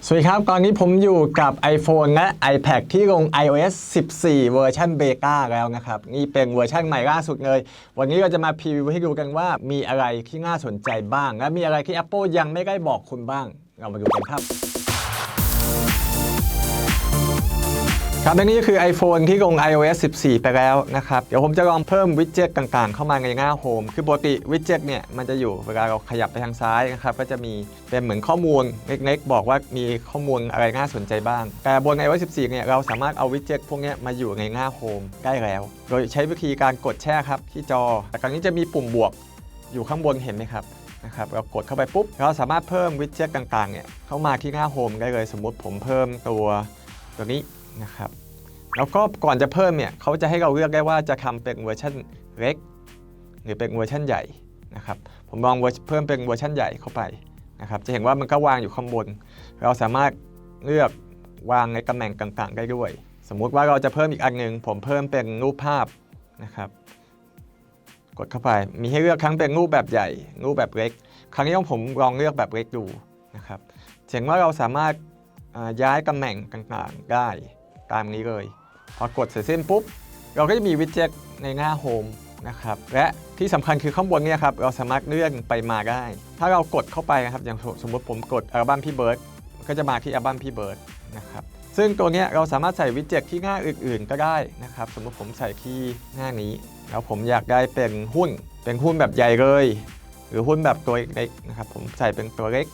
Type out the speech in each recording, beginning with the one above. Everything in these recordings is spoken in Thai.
สวัสดีครับ ตอนนี้ผมอยู่กับ iPhone และ iPad ที่ลง iOS 14 เวอร์ชันเบต้าแล้วนะครับ นี่เป็นเวอร์ชันใหม่ล่าสุดเลย วันนี้เราจะมาพรีวิวให้ดูกันว่ามีอะไรที่น่าสนใจบ้าง และมีอะไรที่ Apple ยังไม่ได้บอกคุณบ้าง เรามาดูกันครับ ครับและนี่ก็คือ iPhone ที่ลง iOS 14 ไปแล้วนะครับ เดี๋ยวผมจะลองเพิ่มวิดเจ็ตต่างๆ เข้ามาในหน้าโฮมคือปกติวิดเจ็ตเนี่ย มันจะอยู่เวลาเราขยับไปทางซ้ายนะครับ ก็จะมีเป็นเหมือนข้อมูลเล็กๆ บอกว่ามีข้อมูลอะไรน่าสนใจบ้าง แต่บน iOS 14 เนี่ย เราสามารถเอาวิดเจ็ตพวกนี้มาอยู่ในหน้าโฮมได้แล้ว โดยใช้วิธีการกดแช่ครับที่จอ แต่ครั้งนี้จะมีปุ่มบวกอยู่ข้างบนเห็นไหมครับนะครับเรากดเข้าไปปุ๊บเราสามารถเพิ่มวิดเจ็ตต่างๆเนี่ยเข้ามาที่หน้าโฮมได้เลยสมมติผมเพิ่มตัว ตัวนี้นะครับ แล้วก็ก่อนจะเพิ่มเนี่ยเขาจะให้เราเลือกได้ว่าจะทำเป็นเวอร์ชันเล็ก หรือเป็นเวอร์ชันใหญ่นะครับ ผมลองเพิ่มเป็นเวอร์ชันใหญ่เข้าไปนะครับ จะเห็นว่ามันก็วางอยู่ข้างบน เราสามารถเลือกวางในตำแหน่งต่างๆ ได้ด้วย สมมุติว่าเราจะเพิ่มอีกอันหนึ่งผมเพิ่มเป็นรูปภาพนะครับ กดเข้าไป มีให้เลือกทั้งเป็นรูปแบบใหญ่ รูปแบบเล็ก ครั้งนี้ผมลองเลือกแบบเล็กดูนะครับเห็นว่าเราสามารถ ย้ายตำแหน่งต่างๆได้ตามนี้เลย พอกดเสร็จสิ้นปุ๊บ เราก็จะมีวิดเจ็ตในหน้าโฮมนะครับและที่สำคัญคือข้างบนเนี่ยครับเราสามารถเลื่อนไปมาได้ ถ้าเรากดเข้าไปนะครับอย่างสมมติผมกดอัลบั้มพี่เบิร์ดก็จะมาที่อัลบั้มพี่เบิร์ดนะครับซึ่งตัวเนี้ยเราสามารถใส่วิดเจ็ตที่หน้าอื่น ๆ ก็ได้นะครับสมมติผมใส่ที่หน้านี้ แล้วผมอยากได้เป็นหุ้น เป็นหุ้นแบบใหญ่เลย หรือหุ้นแบบตัวเล็กนะครับผมใส่เป็นตัวเล็ก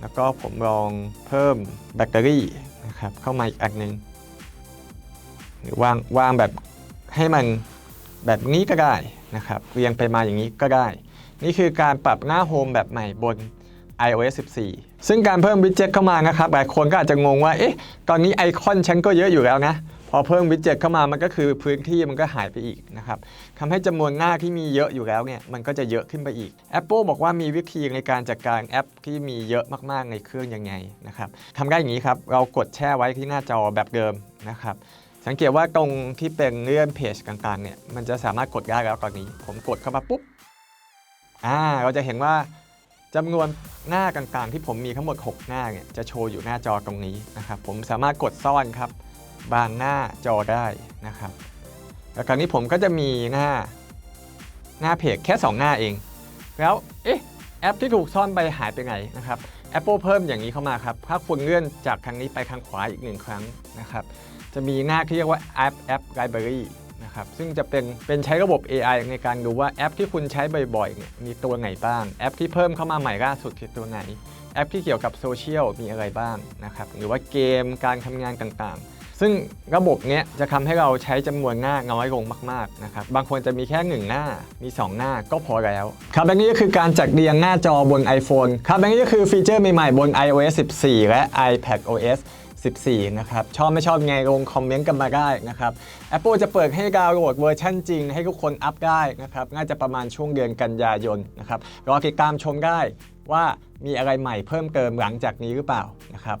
แล้วก็ผมลองเพิ่มแบตเตอรี่นะครับเข้ามาอีกอันหนึ่งหรือวางวางแบบให้มันแบบนี้ก็ได้นะครับเรียงไปมาอย่างนี้ก็ได้ นี่คือการปรับหน้าโฮมแบบใหม่บน iOS 14 ซึ่งการเพิ่มวิดเจ็ตเข้ามานะครับหลายคนก็อาจจะงงว่าเอ๊ะตอนนี้ไอคอนฉันก็เยอะอยู่แล้วนะ อเพิ่มวิดเจ็ตเข้ามามันก็คือพื้นที่มันก็หายไปอีกนะครับทำให้จำนวนหน้าที่มีเยอะอยู่แล้วเนี่ยมันก็จะเยอะขึ้นไปอีก Apple บอกว่ามีวิธีในการจัดการแอปที่มีเยอะมากๆในเครื่องยังไงนะครับทำได้อย่างนี้ครับเรากดแช่ไว้ที่หน้าจอแบบเดิมนะครับสังเกตว่าตรงที่เป็นเลื่อนเพจต่างๆเนี่ยมันจะสามารถกดได้แล้วตอนนี้ ผมกดเข้ามาปุ๊บอ่าเราจะเห็นว่าจำนวนหน้าต่างๆ ที่ผมมีทั้งหมด 6 หน้าเนี่ยจะโชว์อยู่หน้าจอตรงนี้นะครับผมสามารถกดซ่อนครับ บางหน้าจอได้นะครับ แล้วคราวนี้ผมก็จะมีหน้าหน้าเพจแค่ 2 หน้าเอง แล้วเอ๊ะแอปที่ถูกซ่อนไปหายไปไหนนะครับ Apple เพิ่มอย่างนี้เข้ามาครับ ถ้าคุณเลื่อนจากทางนี้ไปทางขวาอีกหนึ่งครั้งนะครับ จะมีหน้าที่เรียกว่า App App Library นะครับซึ่งจะเป็นเป็นใช้ระบบ AI ในการดูว่าแอปที่คุณใช้บ่อยๆเนี่ยมีตัวไหนบ้าง แอปที่เพิ่มเข้ามาใหม่ล่าสุดคือตัวไหน แอปที่เกี่ยวกับโซเชียลมีอะไรบ้างนะครับ หรือว่าเกมการทำงานต่างๆ ซึ่งระบบเนี้ยจะทำให้เราใช้จำนวนหน้าน้อยลงมากๆนะครับบางคนจะมีแค่ 1 หน้ามี 2 หน้าก็พอแล้วครับและนี่ก็คือการจัดเรียงหน้าจอบน iPhone ครับและนี่ก็คือฟีเจอร์ใหม่ๆบน iOS 14 และ iPad OS 14 นะครับ ชอบไม่ชอบไงลงคอมเมนต์กันมาได้นะครับ Apple จะเปิดให้ดาวน์โหลดเวอร์ชันจริง ให้ทุกคนอัพได้นะครับน่าจะประมาณช่วงเดือนกันยายนนะครับรอติดตามชมได้ว่ามีอะไรใหม่เพิ่มเติมหลังจากนี้หรือเปล่านะครับ